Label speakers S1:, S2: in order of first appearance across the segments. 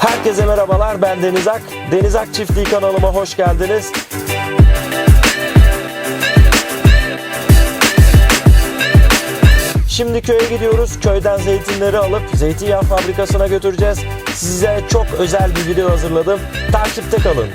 S1: Herkese merhabalar ben Deniz Ak. Deniz Ak Çiftliği kanalıma hoş geldiniz. Şimdi köye gidiyoruz. Köyden zeytinleri alıp zeytinyağı fabrikasına götüreceğiz. Size çok özel bir video hazırladım. Takipte kalın.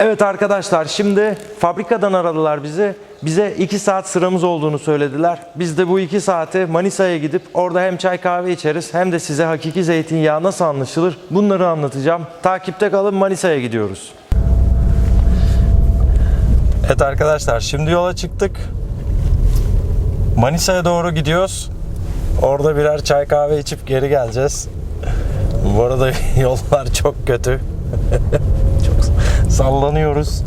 S1: Evet arkadaşlar şimdi fabrikadan aradılar bizi. Bize 2 saat sıramız olduğunu söylediler. Biz de bu 2 saati Manisa'ya gidip orada hem çay kahve içeriz hem de size hakiki zeytinyağı nasıl anlaşılır bunları anlatacağım. Takipte kalın Manisa'ya gidiyoruz. Evet arkadaşlar şimdi yola çıktık. Manisa'ya doğru gidiyoruz. Orada birer çay kahve içip geri geleceğiz. Bu arada yollar çok kötü. sallanıyoruz.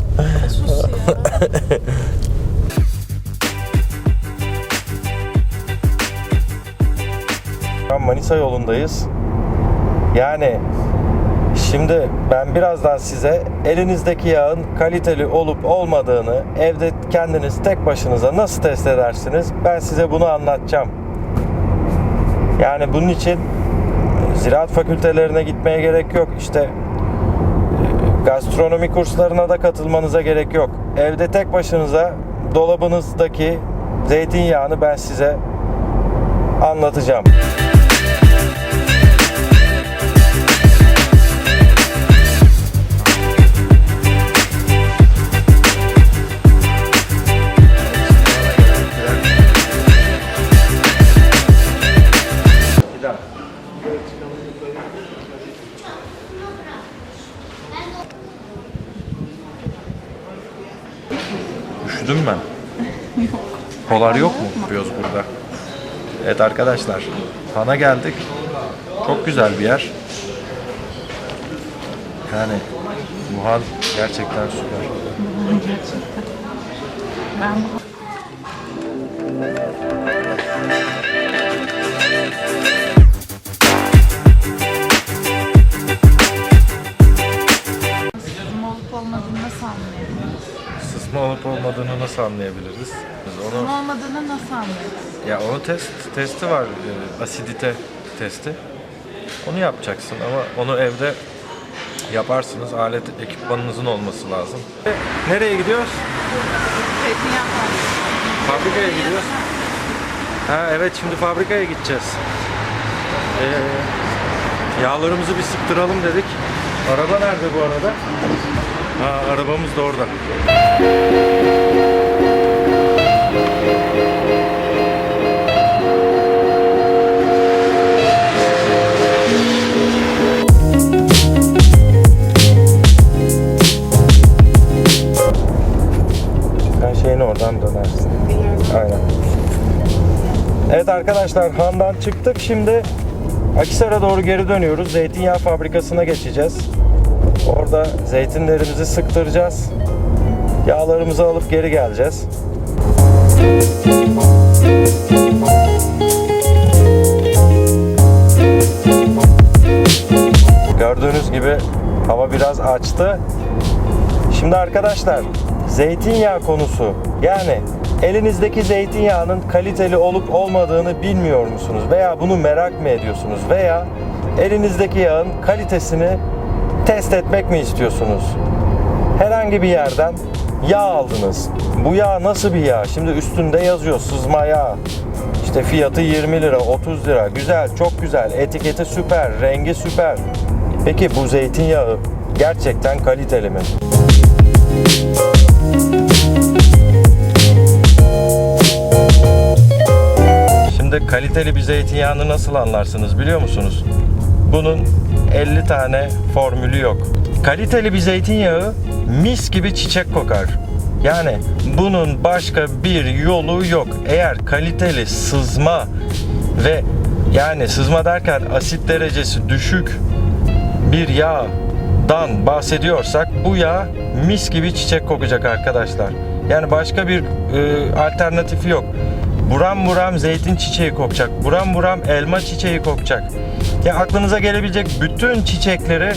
S1: Şu an Manisa yolundayız. Yani şimdi ben birazdan size elinizdeki yağın kaliteli olup olmadığını evde kendiniz tek başınıza nasıl test edersiniz? Ben size bunu anlatacağım. Yani bunun için ziraat fakültelerine gitmeye gerek yok. İşte gastronomi kurslarına da katılmanıza gerek yok. Evde tek başınıza dolabınızdaki zeytinyağını ben size anlatacağım. Üşüdüm ben. Polar yok mu yapıyoruz burada? Evet arkadaşlar, Han'a geldik. Çok güzel bir yer. Yani bu Han gerçekten süper.
S2: Ben nasıl anlayabiliriz?
S1: Biz onu
S2: olmadığını nasıl anlayabiliriz?
S1: ya onun test testi var, e, asidite testi. Onu yapacaksın ama onu evde yaparsınız. Alet ekipmanınızın olması lazım. Nereye gidiyoruz?
S2: Zeytinyağı fabrikası.
S1: Fabrikaya gidiyoruz. Ha evet şimdi fabrikaya gideceğiz. Ee, yağlarımızı bir sıktıralım dedik. Araba nerede bu arada? Ha arabamız da orada. Sen şeyin oradan dönersin. Aynen. Evet arkadaşlar Han'dan çıktık. Şimdi Akisar'a doğru geri dönüyoruz. Zeytinyağı fabrikasına geçeceğiz. Orada zeytinlerimizi sıktıracağız. Yağlarımızı alıp geri geleceğiz. Gördüğünüz gibi hava biraz açtı. Şimdi arkadaşlar zeytinyağı konusu yani elinizdeki zeytinyağının kaliteli olup olmadığını bilmiyor musunuz veya bunu merak mı ediyorsunuz veya elinizdeki yağın kalitesini test etmek mi istiyorsunuz? Herhangi bir yerden yağ aldınız. Bu yağ nasıl bir yağ? Şimdi üstünde yazıyor sızma yağ. İşte fiyatı 20 lira, 30 lira. Güzel, çok güzel. Etiketi süper, rengi süper. Peki bu zeytinyağı gerçekten kaliteli mi? Şimdi kaliteli bir zeytinyağını nasıl anlarsınız biliyor musunuz? Bunun 50 tane formülü yok. Kaliteli bir zeytinyağı mis gibi çiçek kokar. Yani bunun başka bir yolu yok. Eğer kaliteli sızma ve yani sızma derken asit derecesi düşük bir yağdan bahsediyorsak bu yağ mis gibi çiçek kokacak arkadaşlar. Yani başka bir e, alternatifi yok. buram buram zeytin çiçeği kokacak. Buram buram elma çiçeği kokacak. Ya aklınıza gelebilecek bütün çiçekleri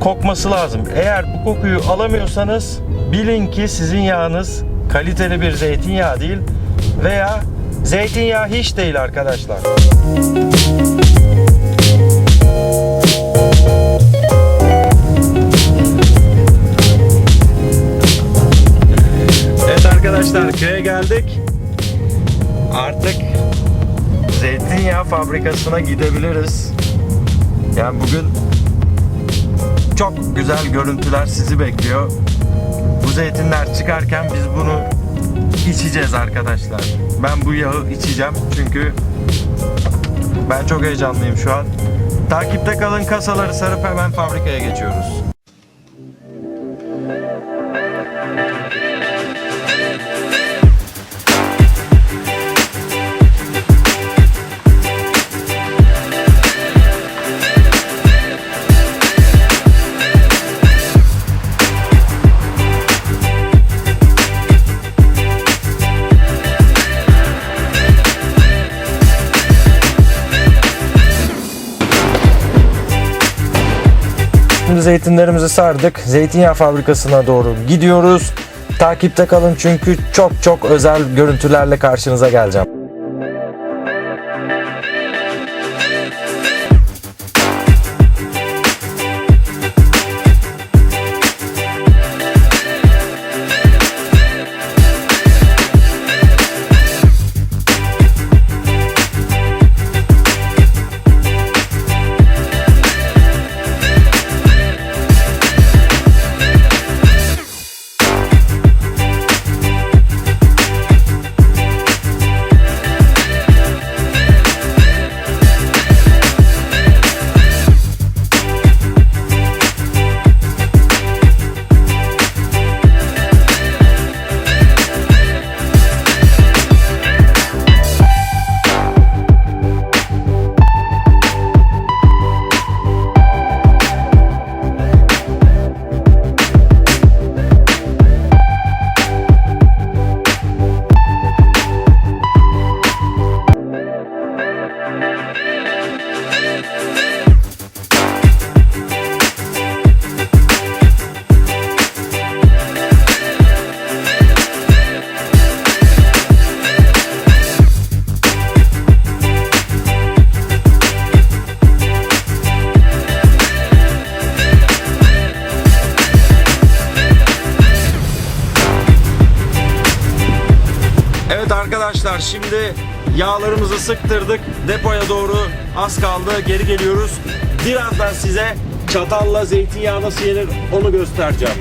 S1: kokması lazım. Eğer bu kokuyu alamıyorsanız bilin ki sizin yağınız kaliteli bir zeytinyağı değil veya zeytinyağı hiç değil arkadaşlar. Evet arkadaşlar köye geldik. Artık zeytinyağı fabrikasına gidebiliriz. Yani bugün çok güzel görüntüler sizi bekliyor. Bu zeytinler çıkarken biz bunu içeceğiz arkadaşlar. Ben bu yağı içeceğim çünkü ben çok heyecanlıyım şu an. Takipte kalın kasaları sarıp hemen fabrikaya geçiyoruz. Şimdi zeytinlerimizi sardık. Zeytinyağı fabrikasına doğru gidiyoruz. Takipte kalın çünkü çok çok özel görüntülerle karşınıza geleceğim. Arkadaşlar şimdi yağlarımızı sıktırdık. Depoya doğru az kaldı. Geri geliyoruz. Birazdan size çatalla zeytinyağı nasıl yenir onu göstereceğim.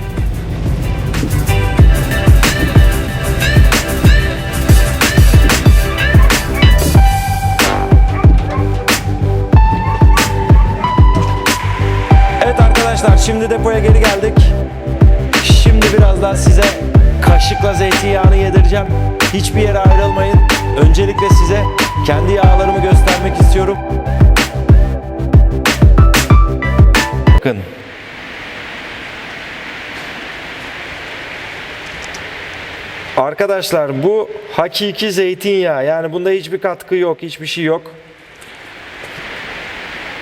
S1: Evet arkadaşlar şimdi depoya geri geldik. Şimdi birazdan size kaşıkla zeytinyağını yedireceğim. Hiçbir yere ayrılmayın. Öncelikle size kendi yağlarımı göstermek istiyorum. Bakın. Arkadaşlar bu hakiki zeytinyağı. Yani bunda hiçbir katkı yok, hiçbir şey yok.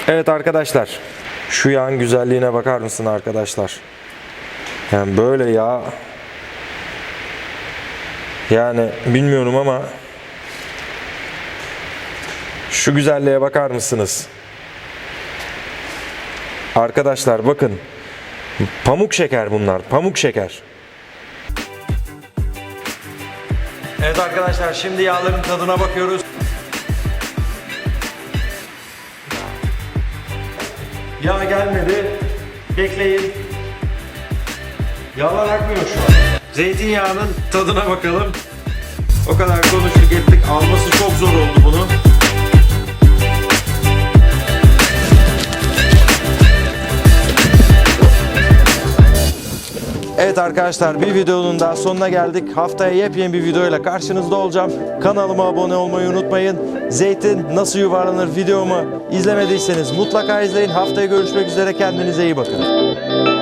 S1: Evet arkadaşlar. Şu yağın güzelliğine bakar mısın arkadaşlar? Yani böyle ya yani bilmiyorum ama şu güzelliğe bakar mısınız? Arkadaşlar bakın. Pamuk şeker bunlar. Pamuk şeker. Evet arkadaşlar şimdi yağların tadına bakıyoruz. Yağ gelmedi. Bekleyin. Yağlar akmıyor şu an. Zeytinyağının tadına bakalım. O kadar konuştuk ettik. Alması çok zor oldu bunu. Evet arkadaşlar bir videonun daha sonuna geldik. Haftaya yepyeni bir videoyla karşınızda olacağım. Kanalıma abone olmayı unutmayın. Zeytin nasıl yuvarlanır videomu izlemediyseniz mutlaka izleyin. Haftaya görüşmek üzere kendinize iyi bakın.